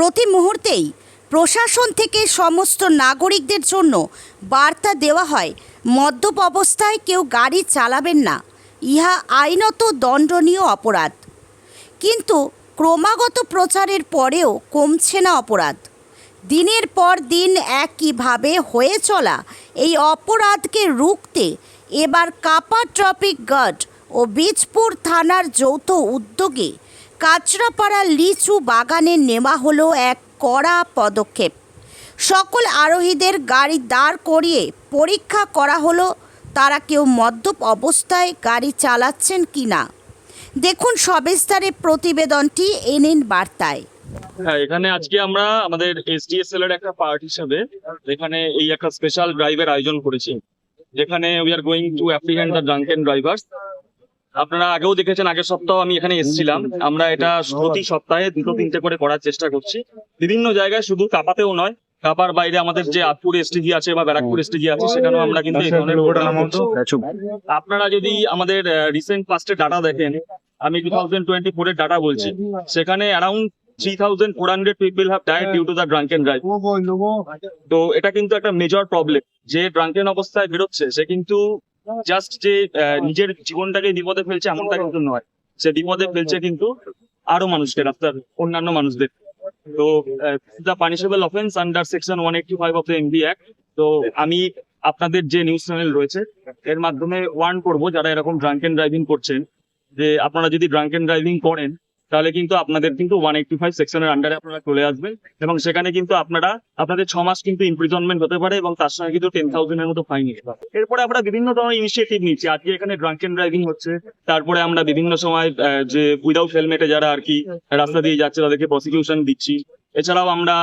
প্রতি মুহূর্তেই প্রশাসন থেকে সমস্ত নাগরিকদের জন্য বার্তা দেওয়া হয়, মদ্যপ অবস্থায় কেউ গাড়ি চালাবেন না। ইহা আইনত দণ্ডনীয় অপরাধ। কিন্তু ক্রমাগত প্রচারের পরেও কমছে না অপরাধ। দিনের পর দিন একইভাবে হয়ে চলা এই অপরাধকে রুখতে এবার কাপা ট্রাফিক গার্ড ও বীজপুর থানার যৌথ উদ্যোগে কাঁচরাপাড়া লিচু বাগানে নেওয়া হলো এক কড়া পদক্ষেপ। সকল আরোহীদের গাড়ি দাঁড় করিয়ে পরীক্ষা করা হলো, তারা কেউ মদ্যপ অবস্থায় গাড়ি চালাচ্ছেন কি না দেখুন সবিস্তারে প্রতিবেদনটি, এনএন বার্তায়। হ্যাঁ এখানে আজকে আমরা আমাদের এসডিএসএল এর একটা পার্ট হিসাবে এখানে এই একটা স্পেশাল ড্রাইভের আয়োজন করেছি। যেখানে we are going to apprehend the drunken drivers আপনারা আগেও দেখেছেন আগের সপ্তাহ আমি এখানে এসেছিলাম। আমরা এটা প্রতি সপ্তাহে দুটো তিনটে করে করার চেষ্টা করছি। বিভিন্ন জায়গায় শুধু কাপাতেও নয় কাপার বাইরে আমাদের যে আতপুর এসটিজি আছে বা ব্যারাকপুর এসটিজি আছে সেখানেও আমরা কিন্তু এই ধরনের আপনারা যদি আমাদের রিসেন্ট পাস্টের ডাটা দেখেন আমি টু থাউজেন্ড টোয়েন্টি ফোর এর ডাটা বলছি। সেখানে around three thousand four hundred people have died due to the drive তো এটা কিন্তু একটা মেজর প্রবলেম যে ড্রাঙ্কেন অবস্থায় বেরোচ্ছে সে কিন্তু জাস্ট যে নিজের জীবনটাকে বিপদে ফেলছে এমনটা কিন্তু নয়। সে বিপদে ফেলছে কিন্তু আরও মানুষকে রাস্তার অন্যান্য মানুষদের। তো the punishable offence under section one eighty five of the MB act তো, আমি আপনাদের যে নিউজ চ্যানেল রয়েছে, এর মাধ্যমে ওয়ার্ন করব যারা এরকম ড্রাঙ্ক এন্ড ড্রাইভিং করছেন, যে আপনারা যদি ড্রাঙ্ক এন্ড ড্রাইভিং করেন তাহলে কিন্তু আপনাদের কিন্তু ওয়ান এইটটি ফাইভ সেকশনের আন্ডারে আপনারা চলে আসবেন এবং সেখানে কিন্তু আপনারা, আপনাদের ছ মাস কিন্তু ইমপ্রিজনমেন্ট হতে পারে এবং তার সঙ্গে কিন্তু টেন থাউজেন্ডের মতো ফাইন নিতে পারে এরপরে আমরা বিভিন্ন ধরনের ইনিশিয়েটিভ নিচ্ছি। আজকে এখানে ড্রাঙ্ক এন্ড ড্রাইভিং হচ্ছে। তারপরে আমরা বিভিন্ন সময় যে উইদাউট হেলমেটে যারা আর কি রাস্তা দিয়ে যাচ্ছে তাদেরকে প্রসিকিউশন দিচ্ছি। এছাড়াও আমরা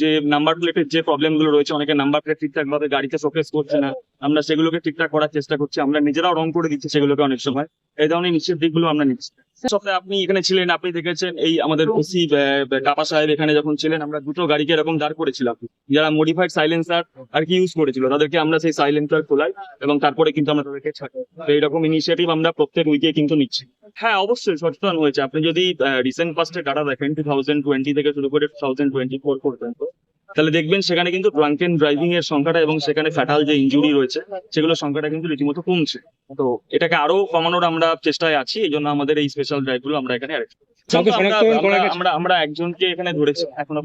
যে নাম্বার প্লেটের যে প্রবলেমগুলো রয়েছে, অনেকে নাম্বার প্লেট ঠিকঠাক ভাবে গাড়িতে শোকেস করছে না, আমরা সেগুলোকে ঠিকঠাক করার চেষ্টা করছি। আমরা নিজেরাও রং করে দিচ্ছি সেগুলোকে অনেক সময়। এই ধরনের ইনিশিয়েটিভগুলো আমরা নিচ্ছি। সপ্তাহে আপনি এখানে ছিলেন আপনি দেখেছেন এই আমাদের ওসি কাপা সাহেব এখানে যখন ছিলেন আমরা দুটো গাড়িকে এরকম দাঁড় করেছিলাম। যারা মডিফাইড সাইলেন্সার আর কি ইউজ করেছিল তাদেরকে আমরা সেই সাইলেন্সার খোলাই এবং তারপরে কিন্তু আমরা তাদেরকে ছাড়ি। তো এইরকম ইনিশিয়েটিভ আমরা প্রত্যেক উইকে কিন্তু নিচ্ছি। হ্যাঁ অবশ্যই সচেতন হয়েছে। আপনি যদি রিসেন্ট পাস্টের ডাটা দেখেন টু থাউজেন্ড টোয়েন্টি থেকে শুরু করে টু থাউজেন্ড টোয়েন্টি ফোর পর্যন্ত তাহলে দেখবেন সেখানে কিন্তু ড্রাঙ্কেন ড্রাইভিং এর সংখ্যাটা এবং সেখানে ফ্যাটাল যে ইঞ্জুরি রয়েছে সেগুলোর সংখ্যাটা কিন্তু রীতিমতো কমছে। তো এটাকে আরও কমানোর আমরা চেষ্টায় আছি এই জন্য আমাদের এই স্পেশাল ড্রাইভগুলো আমরা এখানে আমরা- একজনকে এখানে ধরেছি এখনও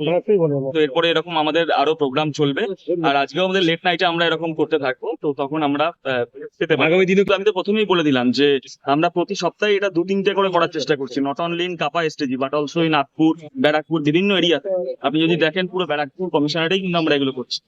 তো এরপরে এরকম আমাদের আরও প্রোগ্রাম চলবে। আর আজকেও আমাদের লেট নাইটে আমরা এরকম করতে থাকব তো তখন আমরা পেতে পারি আগামী দিনে আমি তো প্রথমেই বলে দিলাম যে আমরা প্রতি সপ্তাহে এটা দু তিনটে করে করার চেষ্টা করছি। Not only in Kapa STG but also in Nagpur Barrackpore বিভিন্ন এরিয়াতে আপনি যদি দেখেন পুরো ব্যারাকপুর কমিশনারেই কিন্তু আমরা এগুলো করছি।